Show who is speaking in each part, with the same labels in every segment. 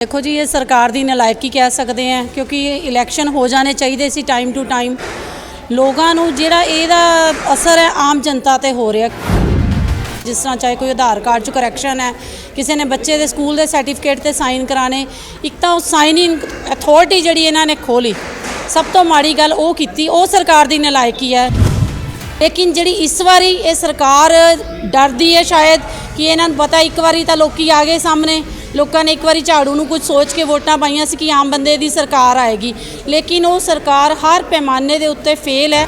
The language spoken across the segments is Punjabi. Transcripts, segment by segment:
Speaker 1: ਦੇਖੋ ਜੀ, ਇਹ ਸਰਕਾਰ ਦੀ ਨਲਾਇਕੀ ਕਹਿ ਸਕਦੇ ਆ ਕਿਉਂਕਿ ਇਹ ਇਲੈਕਸ਼ਨ ਹੋ ਜਾਣੇ ਚਾਹੀਦੇ ਸੀ ਟਾਈਮ ਟੂ ਟਾਈਮ ਲੋਕਾਂ ਨੂੰ ਜਿਹੜਾ ਇਹਦਾ ਅਸਰ ਹੈ, ਆਮ ਜਨਤਾ ਤੇ ਹੋ ਰਿਹਾ। ਜਿਸ ਤਰ੍ਹਾਂ ਚਾਹੇ ਕੋਈ ਆਧਾਰ ਕਾਰਡ 'ਚ ਕਰੈਕਸ਼ਨ ਹੈ, ਕਿਸੇ ਨੇ ਬੱਚੇ ਦੇ ਸਕੂਲ ਦੇ ਸਰਟੀਫਿਕੇਟ ਤੇ ਸਾਈਨ ਕਰਾਣੇ ਇੱਕ ਤਾਂ ਉਹ ਸਾਈਨਿੰਗ ਅਥਾਰਟੀ ਜਿਹੜੀ ਇਹਨਾਂ ਨੇ ਖੋਲੀ ਸਭ ਤੋਂ ਮਾੜੀ ਗੱਲ ਉਹ ਕੀਤੀ, ਉਹ ਸਰਕਾਰ ਦੀ ਨਲਾਇਕੀ ਹੈ। ਲੇਕਿਨ ਜਿਹੜੀ ਇਸ ਵਾਰੀ ਇਹ ਸਰਕਾਰ ਡਰਦੀ ਹੈ ਸ਼ਾਇਦ, ਕਿ ਇਹਨਾਂ ਨੂੰ ਪਤਾ ਇੱਕ ਵਾਰੀ ਤਾਂ ਲੋਕੀ ਆ ਗਏ ਸਾਹਮਣੇ ਲੋਕਾਂ ਨੇ ਇੱਕ ਵਾਰੀ ਝਾੜੂ ਨੂੰ ਕੁਝ ਸੋਚ ਕੇ ਵੋਟਾਂ ਪਾਈਆਂ ਸੀ ਕਿ ਆਮ ਬੰਦੇ ਦੀ ਸਰਕਾਰ ਆਏਗੀ। ਲੇਕਿਨ ਉਹ ਸਰਕਾਰ ਹਰ ਪੈਮਾਨੇ ਦੇ ਉੱਤੇ ਫੇਲ ਹੈ।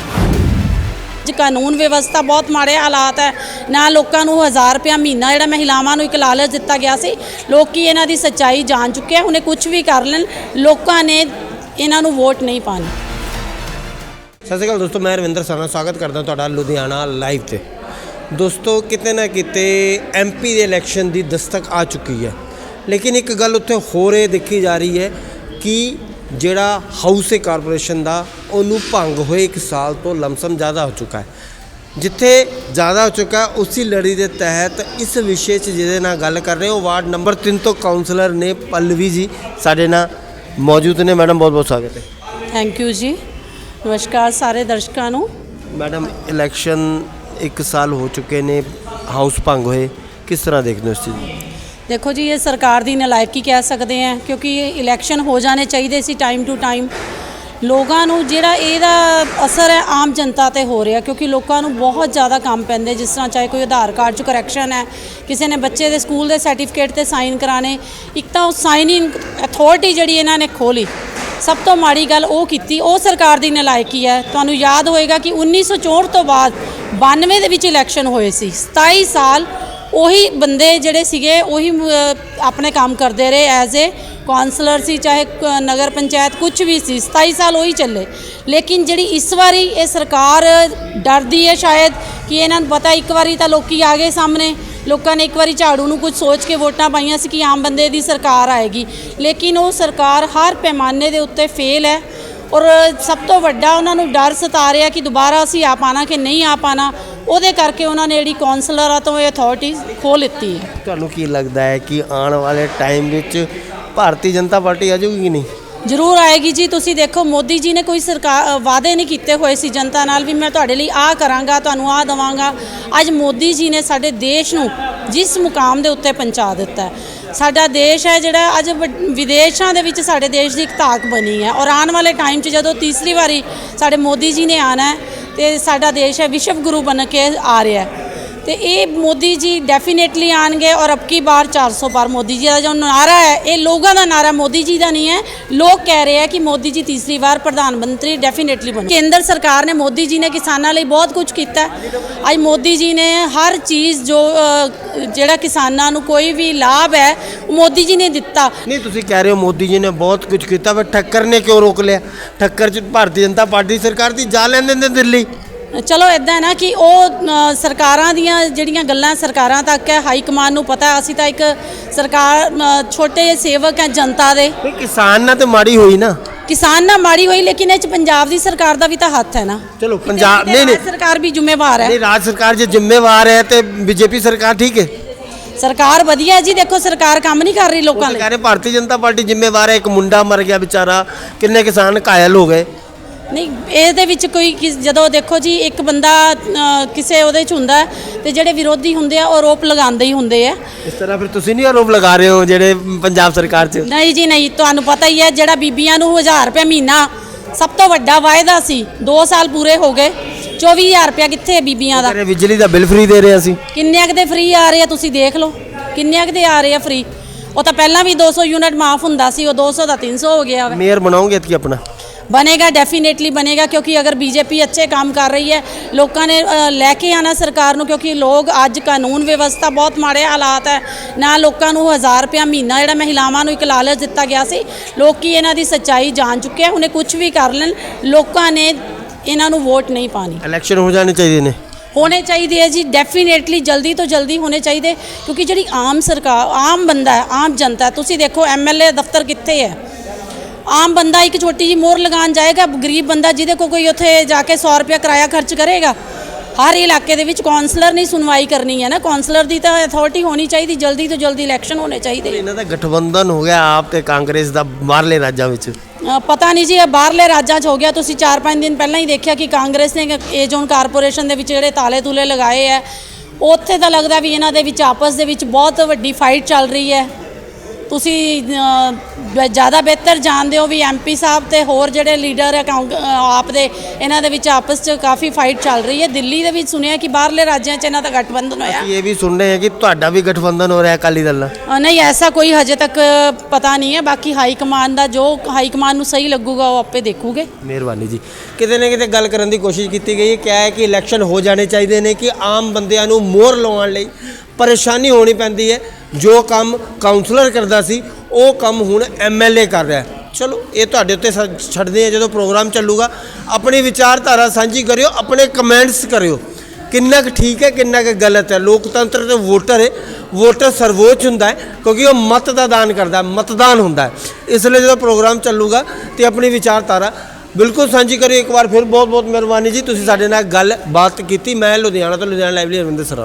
Speaker 1: ਜੀ ਕਾਨੂੰਨ ਵਿਵਸਥਾ ਬਹੁਤ ਮਾੜੇ ਹਾਲਾਤ ਹੈ। ਨਾ ਲੋਕਾਂ ਨੂੰ 1000 ਰੁਪਇਆ ਮਹੀਨਾ ਜਿਹੜਾ ਮਹਿਲਾਵਾਂ ਨੂੰ ਇੱਕ ਲਾਲਚ ਦਿੱਤਾ ਗਿਆ ਸੀ। ਲੋਕੀ ਇਹਨਾਂ ਦੀ ਸੱਚਾਈ ਜਾਣ ਚੁੱਕੇ ਆ। ਉਹਨੇ ਕੁਝ ਵੀ ਕਰ ਲੈਣ, ਲੋਕਾਂ ਨੇ ਇਹਨਾਂ ਨੂੰ ਵੋਟ ਨਹੀਂ ਪਾਣੀ।
Speaker 2: ਸਤਿ ਸ਼੍ਰੀ ਅਕਾਲ ਦੋਸਤੋ, ਮੈਂ ਰਵਿੰਦਰ ਸਰਨਾ ਸਵਾਗਤ ਕਰਦਾ ਤੁਹਾਡਾ ਲੁਧਿਆਣਾ ਲਾਈਵ ਤੇ। ਦੋਸਤੋ, ਕਿਤੇ ਨਾ ਕਿਤੇ ਐਮਪੀ ਦੇ ਇਲੈਕਸ਼ਨ ਦੀ ਦਸਤਕ ਆ ਚੁੱਕੀ ਹੈ। ਲੇਕਿਨ ਇੱਕ ਗੱਲ ਉੱਥੇ ਹੋਰ ਇਹ ਦੇਖੀ ਜਾ ਰਹੀ ਹੈ ਕਿ ਜਿਹੜਾ ਹਾਊਸ ਏ ਕਾਰਪੋਰੇਸ਼ਨ ਦਾ ਉਹਨੂੰ ਭੰਗ ਹੋਏ ਇੱਕ ਸਾਲ ਤੋਂ ਲਮਸਮ ਜ਼ਿਆਦਾ ਹੋ ਚੁੱਕਾ ਹੈ। ਜਿੱਥੇ ਜ਼ਿਆਦਾ ਹੋ ਚੁੱਕਾ ਉਸੇ ਲੜੀ ਦੇ ਤਹਿਤ ਇਸ ਵਿਸ਼ੇ 'ਚ ਜਿਹਦੇ ਨਾਲ ਗੱਲ ਕਰ ਰਹੇ ਹਾਂ ਵਾਰਡ ਨੰਬਰ 3 ਤੋਂ ਕਾਉਂਸਲਰ ਨੇ ਪੱਲਵੀ ਜੀ ਸਾਡੇ ਨਾਲ ਮੌਜੂਦ ਨੇ। ਮੈਡਮ ਬਹੁਤ ਬਹੁਤ ਸਵਾਗਤ ਹੈ।
Speaker 1: ਥੈਂਕ ਯੂ ਜੀ। ਨਮਸਕਾਰ ਸਾਰੇ ਦਰਸ਼ਕਾਂ ਨੂੰ।
Speaker 2: ਮੈਡਮ ਇਲੈਕਸ਼ਨ ਇੱਕ ਸਾਲ ਹੋ ਚੁੱਕੇ ਨੇ ਹਾਊਸ ਭੰਗ ਹੋਏ ਕਿਸ ਤਰ੍ਹਾਂ ਦੇਖਦੇ ਹੋ ਇਸ ਚੀਜ਼ ਨੂੰ?
Speaker 1: ਦੇਖੋ ਜੀ, ਇਹ ਸਰਕਾਰ ਦੀ ਨਲਾਇਕੀ ਕਹਿ ਸਕਦੇ ਆ ਕਿਉਂਕਿ ਇਹ ਇਲੈਕਸ਼ਨ ਹੋ ਜਾਣੇ ਚਾਹੀਦੇ ਸੀ ਟਾਈਮ ਟੂ ਟਾਈਮ ਲੋਕਾਂ ਨੂੰ ਜਿਹੜਾ ਇਹਦਾ ਅਸਰ ਹੈ, ਆਮ ਜਨਤਾ ਤੇ ਹੋ ਰਿਹਾ, ਕਿਉਂਕਿ ਲੋਕਾਂ ਨੂੰ ਬਹੁਤ ਜ਼ਿਆਦਾ ਕੰਮ ਪੈਂਦੇ, ਜਿਸ ਤਰ੍ਹਾਂ ਚਾਹੇ ਕੋਈ ਆਧਾਰ ਕਾਰਡ 'ਚ ਕਰੈਕਸ਼ਨ ਹੈ, ਕਿਸੇ ਨੇ ਬੱਚੇ ਦੇ ਸਕੂਲ ਦੇ ਸਰਟੀਫਿਕੇਟ ਤੇ ਸਾਈਨ ਕਰਾਣੇ ਇੱਕ ਤਾਂ ਉਹ ਸਾਈਨਿੰਗ ਅਥਾਰਟੀ ਜਿਹੜੀ ਇਹਨਾਂ ਨੇ ਖੋਲੀ ਸਭ ਤੋਂ ਮਾੜੀ ਗੱਲ ਉਹ ਕੀਤੀ, ਉਹ ਸਰਕਾਰ ਦੀ ਨਲਾਇਕੀ ਹੈ। ਤੁਹਾਨੂੰ ਯਾਦ ਹੋਏਗਾ ਕਿ 1964 ਤੋਂ ਬਾਅਦ 92 ਦੇ ਵਿੱਚ ਇਲੈਕਸ਼ਨ ਹੋਏ ਸੀ 27 ਸਾਲ ਉਹੀ ਬੰਦੇ ਜਿਹੜੇ ਸੀਗੇ, ਉਹੀ ਆਪਣੇ ਕੰਮ ਕਰਦੇ ਰਹੇ ਐਜ਼ ਏ ਕਾਉਂਸਲਰ ਸੀ, ਚਾਹੇ ਨਗਰ ਪੰਚਾਇਤ ਕੁਝ ਵੀ ਸੀ 27 ਸਾਲ ਉਹੀ ਚੱਲੇ। ਲੇਕਿਨ ਜਿਹੜੀ ਇਸ ਵਾਰੀ ਇਹ ਸਰਕਾਰ ਡਰਦੀ ਹੈ ਸ਼ਾਇਦ ਕਿ ਇਹਨਾਂ ਨੂੰ ਪਤਾ ਇੱਕ ਵਾਰੀ ਤਾਂ ਲੋਕੀ ਆ ਗਏ ਸਾਹਮਣੇ, ਲੋਕਾਂ ਨੇ ਇੱਕ ਵਾਰੀ ਝਾੜੂ ਨੂੰ ਕੁਝ ਸੋਚ ਕੇ ਵੋਟਾਂ ਪਾਈਆਂ ਸੀ ਕਿ ਆਮ ਬੰਦੇ ਦੀ ਸਰਕਾਰ ਆਏਗੀ। ਲੇਕਿਨ ਉਹ ਸਰਕਾਰ ਹਰ ਪੈਮਾਨੇ ਦੇ ਉੱਤੇ ਫੇਲ ਹੈ ਔਰ ਸਭ ਤੋਂ ਵੱਡਾ ਉਹਨਾਂ ਨੂੰ ਡਰ ਸਤਾ ਰਿਹਾ ਕਿ ਦੁਬਾਰਾ ਅਸੀਂ ਆ ਪਾਣਾ ਕਿ ਨਹੀਂ ਆ ਪਾਣਾ। ਉਹਦੇ ਕਰਕੇ ਉਹਨਾਂ ਨੇ ਜਿਹੜੀ ਕਾਉਂਸਲਰਾਂ ਤੋਂ ਇਹ ਅਥਾਰਟੀ ਖੋਹ ਲਿੱਤੀ ਹੈ।
Speaker 2: ਤੁਹਾਨੂੰ ਕੀ ਲੱਗਦਾ ਹੈ ਕਿ ਆਉਣ ਵਾਲੇ ਟਾਈਮ ਵਿੱਚ ਭਾਰਤੀ ਜਨਤਾ ਪਾਰਟੀ ਆ ਜਾਊਗੀ ਕਿ ਨਹੀਂ?
Speaker 1: ਜ਼ਰੂਰ ਆਏਗੀ ਜੀ ਤੁਸੀਂ ਦੇਖੋ ਮੋਦੀ ਜੀ ਨੇ ਕੋਈ ਸਰਕਾਰ ਵਾਅਦੇ ਨਹੀਂ ਕੀਤੇ ਹੋਏ ਸੀ ਜਨਤਾ ਨਾਲ ਵੀ ਮੈਂ ਤੁਹਾਡੇ ਲਈ ਆਹ ਕਰਾਂਗਾ ਤੁਹਾਨੂੰ ਆਹ ਦਵਾਂਗਾ। ਅੱਜ ਮੋਦੀ ਜੀ ਨੇ ਸਾਡੇ ਦੇਸ਼ ਨੂੰ ਜਿਸ ਮੁਕਾਮ ਦੇ ਉੱਤੇ ਪਹੁੰਚਾ ਦਿੱਤਾ ਹੈ। ਸਾਡਾ ਦੇਸ਼ ਹੈ ਜਿਹੜਾ ਅੱਜ ਵਿਦੇਸ਼ਾਂ ਦੇ ਵਿੱਚ ਸਾਡੇ ਦੇਸ਼ ਦੀ ਇੱਕ ਧਾਕ ਬਣੀ ਹੈ। ਔਰ ਆਉਣ ਵਾਲੇ ਟਾਈਮ 'ਚ ਜਦੋਂ ਤੀਸਰੀ ਵਾਰੀ ਸਾਡੇ ਮੋਦੀ ਜੀ ਨੇ ਆਣਾ ਹੈ ਤੇ ਸਾਡਾ ਦੇਸ਼ ਹੈ ਵਿਸ਼ਵ ਗੁਰੂ ਬਣ ਕੇ ਆ ਰਿਹਾ ਤੇ ਇਹ ਮੋਦੀ ਜੀ ਡੈਫੀਨੇਟਲੀ ਆਣਗੇ ਔਰ ਅਬਕੀ ਬਾਰ 400 ਪਾਰ ਮੋਦੀ ਜੀ ਦਾ ਜੋ ਨਾਰਾ ਹੈ, ਇਹ ਲੋਕਾਂ ਦਾ ਨਾਰਾ ਮੋਦੀ ਜੀ ਦਾ ਨਹੀਂ ਹੈ। ਲੋਕ ਕਹਿ ਰਹੇ ਆ ਕਿ ਮੋਦੀ ਜੀ ਤੀਸਰੀ ਵਾਰ ਪ੍ਰਧਾਨ ਮੰਤਰੀ ਡੈਫੀਨੇਟਲੀ ਬਣੇ। ਕੇਂਦਰ ਸਰਕਾਰ ਨੇ ਮੋਦੀ ਜੀ ਨੇ ਕਿਸਾਨਾਂ ਲਈ ਬਹੁਤ ਕੁਝ ਕੀਤਾ ਅੱਜ ਮੋਦੀ ਜੀ ਨੇ ਹਰ ਚੀਜ਼ ਜੋ ਜਿਹੜਾ ਕਿਸਾਨਾਂ ਨੂੰ ਕੋਈ ਵੀ ਲਾਭ ਹੈ, ਉਹ ਮੋਦੀ ਜੀ ਨੇ ਦਿੱਤਾ।
Speaker 2: ਨਹੀਂ, ਤੁਸੀਂ ਕਹਿ ਰਹੇ ਹੋ ਮੋਦੀ ਜੀ ਨੇ ਬਹੁਤ ਕੁਝ ਕੀਤਾ, ਪਰ ਠੱਕਰ ਨੇ ਕਿਉਂ ਰੋਕ ਲਿਆ? ਠੱਕਰ ਚ ਭਾਰਤੀ ਜਨਤਾ ਪਾਰਟੀ ਸਰਕਾਰ ਦੀ ਜਾ ਲੈਣ ਦਿੰਦੇ ਦਿੱਲੀ।
Speaker 1: ਚਲੋ ਇਦਾਂ ਨਾ ਕਿ ਉਹ ਸਰਕਾਰਾਂ ਦੀਆਂ ਜਿਹੜੀਆਂ ਗੱਲਾਂ ਸਰਕਾਰਾਂ ਤੱਕ ਹੈ ਹਾਈ ਕਮਾਂਡ ਨੂੰ ਪਤਾ ਅਸੀਂ ਤਾਂ ਇੱਕ ਸਰਕਾਰ ਛੋਟੇ ਜਿਹੇ ਸੇਵਕ ਹੈ ਜਨਤਾ ਦੇ।
Speaker 2: ਕਿਸਾਨ ਨਾਲ ਤੇ ਮਾੜੀ ਹੋਈ ਨਾ।
Speaker 1: ਕਿਸਾਨ ਨਾ ਮਾੜੀ ਹੋਈ ਲੇਕਿਨ ਇਹ ਚ ਪੰਜਾਬ ਦੀ ਸਰਕਾਰ ਦਾ ਵੀ ਤਾਂ ਹੱਥ ਹੈ ਨਾ।
Speaker 2: ਚਲੋ ਪੰਜਾਬ ਨਹੀਂ ਨਹੀਂ।
Speaker 1: ਸਰਕਾਰ ਵੀ ਜ਼ਿੰਮੇਵਾਰ ਹੈ।
Speaker 2: ਨਹੀਂ ਰਾਜ ਸਰਕਾਰ ਜੇ ਜ਼ਿੰਮੇਵਾਰ ਹੈ ਤੇ ਬੀਜੇਪੀ ਸਰਕਾਰ ਠੀਕ ਹੈ।
Speaker 1: ਸਰਕਾਰ ਵਧੀਆ ਜੀ ਦੇਖੋ ਸਰਕਾਰ ਕੰਮ ਨਹੀਂ ਕਰ ਰਹੀ ਲੋਕਾਂ ਲਈ।
Speaker 2: ਰਹੇ ਭਾਰਤੀ ਜਨਤਾ ਪਾਰਟੀ ਜ਼ਿੰਮੇਵਾਰ ਹੈ ਇੱਕ ਮੁੰਡਾ ਮਰ ਗਿਆ ਵਿਚਾਰਾ ਕਿੰਨੇ ਕਿਸਾਨ ਘਾਇਲ ਹੋ ਗਏ।
Speaker 1: ਨਹੀਂ ਇਹਦੇ ਵਿੱਚ ਕੋਈ ਜਦੋਂ ਦੇਖੋ ਜੀ ਇੱਕ ਬੰਦਾ ਕਿਸੇ ਉਹਦੇ ਚ ਹੁੰਦਾ ਤੇ ਜਿਹੜੇ ਵਿਰੋਧੀ ਹੁੰਦੇ ਆ ਉਹ ਆਰੋਪ ਲਗਾਉਂਦੇ ਹੀ ਹੁੰਦੇ ਆ।
Speaker 2: ਇਸ ਤਰ੍ਹਾਂ ਫਿਰ ਤੁਸੀਂ ਨਹੀਂ ਆਰੋਪ ਲਗਾ ਰਹੇ ਹੋ ਜਿਹੜੇ ਪੰਜਾਬ ਸਰਕਾਰ 'ਚ?
Speaker 1: ਨਹੀਂ ਜੀ ਨਹੀਂ ਤੁਹਾਨੂੰ ਪਤਾ ਹੀ ਹੈ ਜਿਹੜਾ ਬੀਬੀਆਂ ਨੂੰ 1000 ਰੁਪਏ ਮਹੀਨਾ ਸਭ ਤੋਂ ਵੱਡਾ ਵਾਅਦਾ ਸੀ 2 ਸਾਲ ਪੂਰੇ ਹੋ ਗਏ 24000 ਰੁਪਏ ਕਿੱਥੇ ਬੀਬੀਆਂ ਦਾ?
Speaker 2: ਬਿਜਲੀ ਦਾ ਬਿੱਲ ਫ੍ਰੀ ਦੇ ਰਹੇ ਅਸੀਂ।
Speaker 1: ਕਿੰਨਿਆਂ ਕੁ ਦੇ ਫ੍ਰੀ ਆ ਰਹੇ ਆ ਤੁਸੀਂ ਦੇਖ ਲਓ ਕਿੰਨਿਆਂ ਕੁ ਦੇ ਆ ਰਹੇ ਆ ਫ੍ਰੀ ਉਹ ਤਾਂ ਪਹਿਲਾਂ ਵੀ 200 ਯੂਨਿਟ ਮਾਫ ਹੁੰਦਾ ਸੀ ਉਹ 200 ਦਾ 300 ਹੋ ਗਿਆ
Speaker 2: ਮੇਅਰ ਬਣਾਓਗੇ ਇਤਕੀ ਆਪਣਾ?
Speaker 1: ਬਣੇਗਾ ਡੈਫੀਨੇਟਲੀ ਬਣੇਗਾ ਕਿਉਂਕਿ ਅਗਰ ਬੀਜੇਪੀ ਅੱਛੇ ਕੰਮ ਕਰ ਰਹੀ ਹੈ ਲੋਕਾਂ ਨੇ ਅ, ਲੈ ਕੇ ਆਣਾ ਸਰਕਾਰ ਨੂੰ ਕਿਉਂਕਿ ਲੋਕ ਅੱਜ ਕਾਨੂੰਨ ਵਿਵਸਥਾ ਬਹੁਤ ਮਾੜੇ ਹਾਲਾਤ ਹੈ। ਨਾ ਲੋਕਾਂ ਨੂੰ 1000 ਰੁਪਇਆ ਮਹੀਨਾ ਜਿਹੜਾ ਮਹਿਲਾਵਾਂ ਨੂੰ ਇੱਕ ਲਾਲਚ ਦਿੱਤਾ ਗਿਆ ਸੀ ਲੋਕੀ ਇਹਨਾਂ ਦੀ ਸੱਚਾਈ ਜਾਣ ਚੁੱਕੇ ਆ ਉਹਨੇ ਕੁਝ ਵੀ ਕਰ ਲੈਣ ਲੋਕਾਂ ਨੇ ਇਹਨਾਂ ਨੂੰ ਵੋਟ ਨਹੀਂ ਪਾਣੀ।
Speaker 2: ਇਲੈਕਸ਼ਨ ਹੋ ਜਾਣੇ ਚਾਹੀਦੇ ਨੇ।
Speaker 1: ਹੋਣੇ ਚਾਹੀਦੇ ਹੈ ਜੀ ਡੈਫੀਨੇਟਲੀ ਜਲਦੀ ਤੋਂ ਜਲਦੀ ਹੋਣੇ ਚਾਹੀਦੇ ਕਿਉਂਕਿ ਜਿਹੜੀ ਆਮ ਸਰਕਾਰ ਆਮ ਬੰਦਾ ਹੈ ਆਮ ਜਨਤਾ ਹੈ, ਤੁਸੀਂ ਦੇਖੋ ਐਮਐਲਏ ਦਫ਼ਤਰ ਕਿੱਥੇ ਹੈ? ਆਮ ਬੰਦਾ ਇੱਕ ਛੋਟੀ ਜੀ ਮੋਹਰ ਲਗਾਉਣ ਜਾਏਗਾ ਗਰੀਬ ਬੰਦਾ ਜਿਹਦੇ ਕੋ ਕੋਈ ਉੱਥੇ ਜਾ ਕੇ 100 ਰੁਪਇਆ ਕਿਰਾਇਆ ਖਰਚ ਕਰੇਗਾ ਹਰ ਇਲਾਕੇ ਦੇ ਵਿੱਚ ਕਾਉਂਸਲਰ ਨਹੀਂ ਸੁਣਵਾਈ ਕਰਨੀ ਹੈ ਨਾ ਕਾਉਂਸਲਰ ਦੀ ਤਾਂ ਅਥਾਰਟੀ ਹੋਣੀ ਚਾਹੀਦੀ ਜਲਦੀ ਤੋਂ ਜਲਦੀ ਇਲੈਕਸ਼ਨ ਹੋਣੇ ਚਾਹੀਦੇ
Speaker 2: ਇਹਨਾਂ ਦਾ ਗਠਬੰਧਨ ਹੋ ਗਿਆ ਆਪ ਤੇ ਕਾਂਗਰਸ ਦਾ ਬਾਹਰਲੇ ਰਾਜਾਂ ਵਿੱਚ।
Speaker 1: ਪਤਾ ਨਹੀਂ ਜੀ ਇਹ ਬਾਹਰਲੇ ਰਾਜਾਂ 'ਚ ਹੋ ਗਿਆ ਤੁਸੀਂ 4-5 ਦਿਨ ਪਹਿਲਾਂ ਹੀ ਦੇਖਿਆ ਕਿ ਕਾਂਗਰਸ ਨੇ ਏ ਜ਼ੋਨ ਕਾਰਪੋਰੇਸ਼ਨ ਦੇ ਵਿੱਚ ਜਿਹੜੇ ਤਾਲੇ ਤੁਲੇ ਲਗਾਏ ਹੈ ਉੱਥੇ ਤਾਂ ਲੱਗਦਾ ਵੀ ਇਹਨਾਂ ਦੇ ਵਿੱਚ ਆਪਸ ਦੇ ਵਿੱਚ ਬਹੁਤ ਵੱਡੀ ਫਾਈਟ ਚੱਲ ਰਹੀ ਹੈ। ਤੁਸੀਂ ਜ਼ਿਆਦਾ ਬਿਹਤਰ ਜਾਣਦੇ ਹੋ ਵੀ ਐਮਪੀ ਸਾਹਿਬ ਤੇ ਹੋਰ ਜਿਹੜੇ ਲੀਡਰ ਆਪ ਦੇ ਇਹਨਾਂ ਦੇ ਵਿੱਚ ਆਪਸ 'ਚ ਕਾਫੀ ਫਾਈਟ ਚੱਲ ਰਹੀ ਹੈ। ਦਿੱਲੀ ਦੇ ਵਿੱਚ ਸੁਣਿਆ ਕਿ ਬਾਹਰਲੇ ਰਾਜਾਂ 'ਚ ਇਹਨਾਂ ਦਾ ਗਠਬੰਧਨ ਹੋਇਆ?
Speaker 2: ਇਹ ਵੀ ਸੁਣ ਰਹੇ ਹਾਂ ਕਿ ਤੁਹਾਡਾ ਵੀ ਗਠਬੰਧਨ ਹੋ ਰਿਹਾ ਅਕਾਲੀ ਦਲ ਨਾਲ।
Speaker 1: ਨਹੀਂ ਐਸਾ ਕੋਈ ਹਜੇ ਤੱਕ ਪਤਾ ਨਹੀਂ ਹੈ। ਬਾਕੀ ਹਾਈ ਕਮਾਂਡ ਦਾ ਜੋ ਹਾਈ ਕਮਾਂਡ ਨੂੰ ਸਹੀ ਲੱਗੂਗਾ ਉਹ ਆਪੇ ਦੇਖੂਗੇ।
Speaker 2: ਮਿਹਰਬਾਨੀ ਜੀ। ਕਿਤੇ ਨਾ ਕਿਤੇ ਗੱਲ ਕਰਨ ਦੀ ਕੋਸ਼ਿਸ਼ ਕੀਤੀ ਗਈ ਹੈ ਕਿ ਇਲੈਕਸ਼ਨ ਹੋ ਜਾਣੇ ਚਾਹੀਦੇ ਨੇ ਕਿ ਆਮ ਬੰਦਿਆਂ ਨੂੰ ਮੋਹਰ ਲਾਉਣ ਲਈ ਪਰੇਸ਼ਾਨੀ ਹੋਣੀ ਪੈਂਦੀ ਹੈ। ਜੋ ਕੰਮ ਕਾਉਂਸਲਰ ਕਰਦਾ ਸੀ, ਉਹ ਕੰਮ ਹੁਣ ਐਮਐਲਏ ਕਰ ਰਿਹਾ ਚਲੋ, ਇਹ ਤੁਹਾਡੇ ਉੱਤੇ ਸ- ਛੱਡਦੇ ਆ ਜਦੋਂ ਪ੍ਰੋਗਰਾਮ ਚੱਲੂਗਾ, ਆਪਣੀ ਵਿਚਾਰਧਾਰਾ ਸਾਂਝੀ ਕਰਿਓ, ਆਪਣੇ ਕਮੈਂਟਸ ਕਰਿਓ। ਕਿੰਨਾ ਕੁ ਠੀਕ ਹੈ, ਕਿੰਨਾ ਕੁ ਗਲਤ ਹੈ। ਲੋਕਤੰਤਰ ਤੇ ਵੋਟਰ ਹੈ। ਵੋਟਰ ਸਰਵੋੱਚ ਹੁੰਦਾ ਹੈ, ਕਿਉਂਕਿ ਉਹ ਮਤ ਦਾ ਦਾਨ ਕਰਦਾ ਮਤਦਾਨ ਹੁੰਦਾ ਹੈ। ਇਸ ਲਈ ਜਦੋਂ ਪ੍ਰੋਗਰਾਮ ਚੱਲੂਗਾ ਤੇ ਆਪਣੀ ਵਿਚਾਰਧਾਰਾ ਬਿਲਕੁਲ ਸਾਂਝੀ ਕਰਿਓ। ਇੱਕ ਵਾਰ ਫਿਰ ਬਹੁਤ ਬਹੁਤ ਮਿਹਰਬਾਨੀ ਜੀ, ਤੁਸੀਂ ਸਾਡੇ ਨਾਲ ਗੱਲ ਬਾਤ ਕੀਤੀ। ਮੈਂ ਲੁਧਿਆਣਾ ਤੋਂ ਲੁਧਿਆਣਾ ਲਾਈਵਲੀ ਅਰਵਿੰਦਰ ਸਰਾ